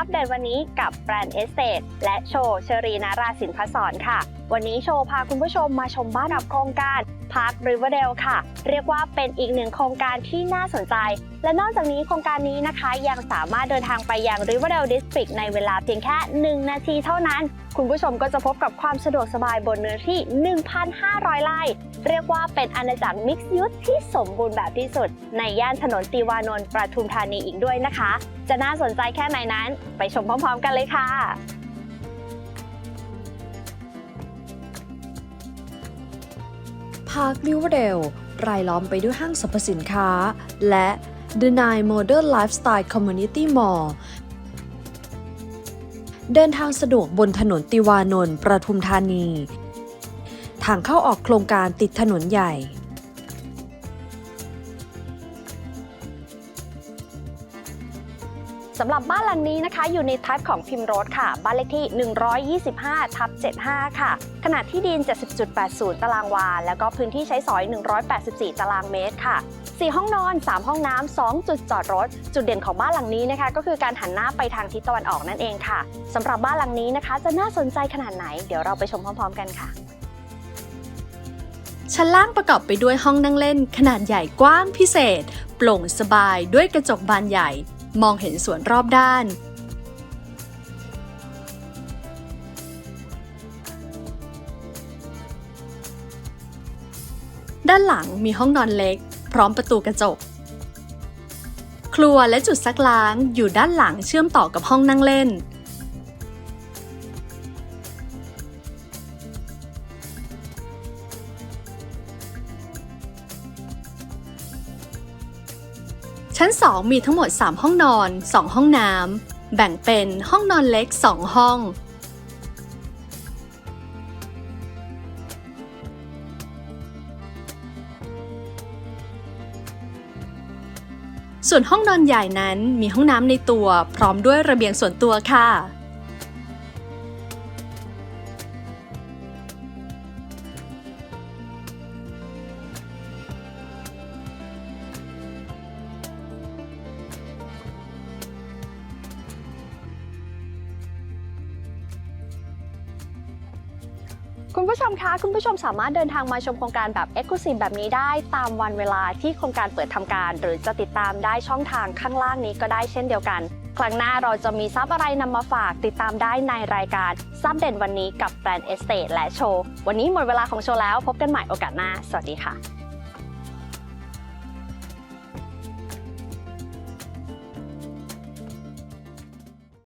รับเด่นวันนี้กับแบรนด์เอสเตและโชว์เชอรีนาราสินพศรค่ะ วันนี้โชว์พาคุณผู้ชมมาชมบ้านรับโครงการพาร์คริเวอร์เดลค่ะ เรียกว่าเป็นอีกหนึ่งโครงการที่น่าสนใจ และนอกจากนี้โครงการนี้นะคะยังสามารถเดินทางไปยัง Riverdale District ในเวลาเพียงแค่ 1 นาทีเท่านั้น คุณผู้ชมก็จะพบกับความสะดวกสบายบนเนื้อที่ 1,500 ไร่ เรียกว่าเป็นอาณาจักรมิกซ์ยูสที่สมบูรณ์แบบที่สุด ในย่านถนนติวานนท์ประทุมธานีอีกด้วยนะคะ จะน่าสนใจแค่ไหนนั้น ไปชมพร้อม ๆ กันเลยค่ะพาร์คริเวเดลรายล้อมไปด้วยห้างสรรพสินค้า และ The Nine Modern Lifestyle Community Mall เดินทางสะดวกบนถนนติวานนท์ประทุมธานี ทางเข้าออกโครงการติดถนนใหญ่ สำหรับบ้านหลังนี้นะคะ อยู่ในทับของพิมโรดค่ะ บ้านเลขที่ 125 ทับ 75 ค่ะ ขนาดที่ดิน 70.80 ตารางวา แล้วก็พื้นที่ใช้สอย 184 ตารางเมตรค่ะ 4 ห้องนอน 3 ห้องน้ำ 2 จุดจอดรถ จุดเด่นของบ้านหลังนี้นะคะ ก็คือการหันหน้าไปทางทิศตะวันออกนั่นเองค่ะสำหรับบ้านหลังนี้นะคะ จะน่าสนใจขนาดไหน เดี๋ยวเราไปชมพร้อม ๆ กันค่ะชั้นล่างประกอบไปด้วยห้องนั่งเล่น ขนาดใหญ่กว้างพิเศษ โปร่งสบายด้วยกระจกบานใหญ่ มองเห็นสวนรอบด้าน ด้านหลังมีห้องนอนเล็ก พร้อมประตูกระจก ครัวและจุดซักล้างอยู่ด้านหลังเชื่อมต่อกับห้องนั่งเล่น ชั้น 2 มีทั้งหมด 3 ห้องนอน 2 ห้องน้ำ แบ่งเป็นห้องนอนเล็ก 2 ห้อง ส่วนห้องนอนใหญ่นั้นมีห้องน้ำในตัว พร้อมด้วยระเบียงส่วนตัวค่ะ คุณผู้ชมคะ คุณผู้ชมสามารถเดินทางมาชมโครงการแบบ e x c l u s i v e แบบนี้ได้ตามวันเวลาที่โครงการเปิดทำการ หรือจะติดตามได้ช่องทางข้างล่างนี้ก็ได้เช่นเดียวกัน ครั้งหน้าเราจะมีซับอะไรนำมาฝากติดตามได้ในรายการซับเด่นวันนี้กับแบรนด์เอสเตและโชว์ วันนี้หมดเวลาของโชว์แล้วพบกันใหม่โอกาสหน้า สวัสดีค่ะ